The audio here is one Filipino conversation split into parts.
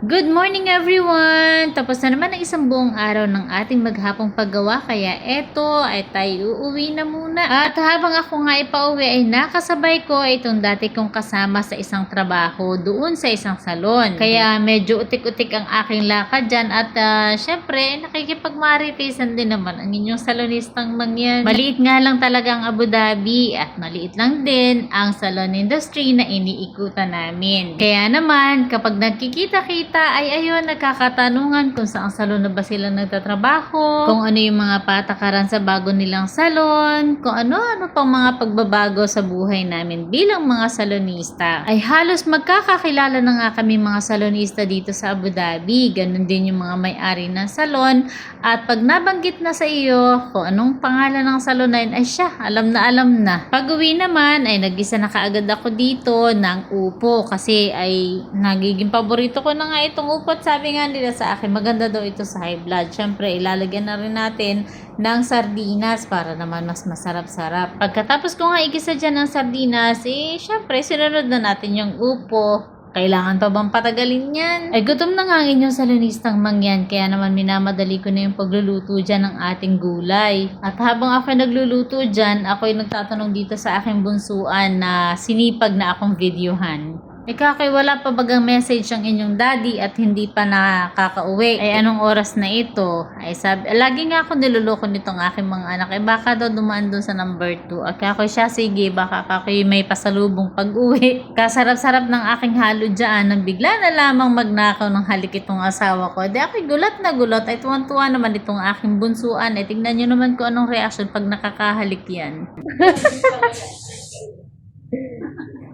Good morning everyone! Tapos na naman ang isang buong araw ng ating maghapong paggawa kaya eto ay tayo uuwi na muna. At habang ako nga ipauwi ay nakasabay ko itong dati kong kasama sa isang trabaho doon sa isang salon. Kaya medyo utik-utik ang aking lakad dyan at ah, syempre nakikipagmaritisan din naman ang inyong salonistang mangyan. Maliit nga lang talaga ang Abu Dhabi at maliit lang din ang salon industry na iniikutan namin. Kaya naman kapag nagkikita-kita ay ayun nagkakatanungan kung saan salon na ba sila nagtatrabaho, kung ano yung mga patakaran sa bago nilang salon, kung ano-ano pang mga pagbabago sa buhay namin bilang mga salonista. Ay halos magkakakilala na nga kami mga salonista dito sa Abu Dhabi. Ganon din yung mga may-ari ng salon. At pag nabanggit na sa iyo kung anong pangalan ng salon na yun, ay siya, alam na alam na. Pag uwi naman, ay nag-isa na kaagad ako dito ng upo kasi ay nagiging paborito ko na nga itong upo at sabi nga nila sa akin, maganda daw ito sa high blood. Siyempre, ilalagyan na rin natin ng sardinas para naman mas masarap-sarap. Pagkatapos ko nga igisa dyan ng sardinas, eh, syempre, sinunod na natin yung upo. Kailangan pa bang patagalin yan? Ay gutom na nga ang inyong salonistang mangyan, kaya naman minamadali ko na yung pagluluto dyan ng ating gulay. At habang ako nagluluto dyan, ako'y nagtatanong dito sa aking bunsuan na sinipag na akong videohan. Eh kakay, wala pa bagang message ang inyong daddy at hindi pa nakakauwi. Ay anong oras na ito? Ay sabi, lagi nga ako niloloko nitong aking mga anak. Eh baka daw dumaan dun sa number 2. At kako siya, sige, baka kakoy may pasalubong pag-uwi. Kasarap-sarap ng aking halo dyan nang bigla na lamang magnakaw ng halik itong asawa ko. Di ako'y gulat na gulat. Ay tuwan-tuwa naman itong aking bunsuan. Ay tingnan nyo naman kung anong reaction pag nakakahalik yan.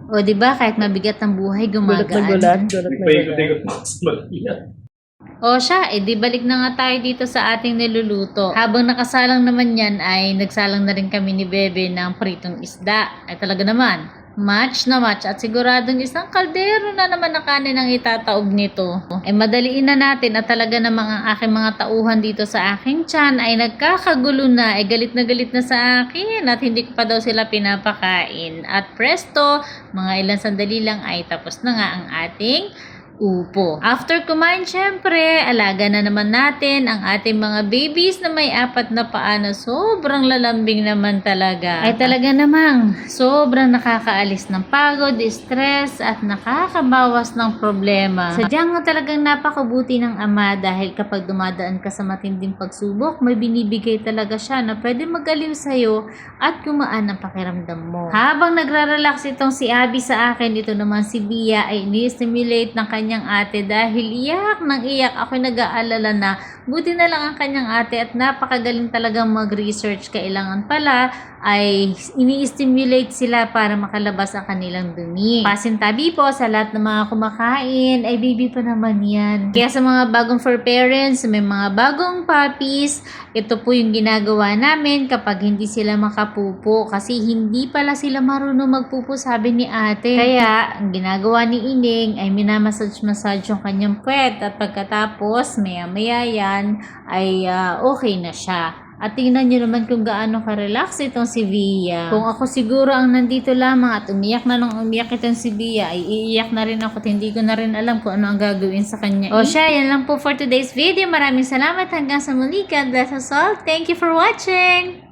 O, di ba kahit mabigat ang buhay, Gulat na gumagaan. gulat, gulat na gulat. Paikot-ikot na Maria. O siya, eh di balik na nga tayo dito sa ating niluluto. Habang nakasalang naman yan ay nagsalang na rin kami ni Bebe ng pritong isda. Ay talaga naman, match na match at siguradong isang kaldero na naman na kanin ang itataob nito. Ay madaliin na natin at talaga namang ang aking mga tauhan dito sa aking tiyan ay nagkakagulo na, ay galit na galit na sa akin at hindi ko pa daw sila pinapakain. At presto, mga ilang sandali lang ay tapos na nga ang ating upo. After kumain, syempre, alaga na naman natin ang ating mga babies na may apat na paa na sobrang lalambing naman talaga. Ay talaga namang sobrang nakakaalis ng pagod, stress, at nakakabawas ng problema. Sadyang talagang napakabuti ng ama dahil kapag dumadaan ka sa matinding pagsubok, may binibigay talaga siya na pwede mag-aliw sa'yo at gumaan ang pakiramdam mo. Habang nagra-relax itong si Abby sa akin, ito naman si Bia ay ini-stimulate ng kanyang ate dahil iyak ng iyak. Ako'y nag-aalala na buti na lang ang kanyang ate at napakagaling talagang mag-research. Kailangan pala ay ini-stimulate sila para makalabas ang kanilang dumi. Pasintabi po sa lahat ng mga kumakain, ay baby pa naman yan. Kaya sa mga bagong for parents, may mga bagong puppies, ito po yung ginagawa namin kapag hindi sila makapupo kasi hindi pala sila marunong magpupo sabi ni ate. Kaya ang ginagawa ni Ining ay minamassage-massage yung kanyang puwet at pagkatapos maya-maya yan ay ah, okay na siya. At tingnan nyo naman kung gaano ka-relax itong si Via. Kung ako siguro ang nandito lamang at umiyak na nung umiyak itong si Via, ay iiyak na rin ako at hindi ko na rin alam kung ano ang gagawin sa kanya. O siya, yan lang po for today's video. Maraming salamat hanggang sa muli. God bless us all. Thank you for watching!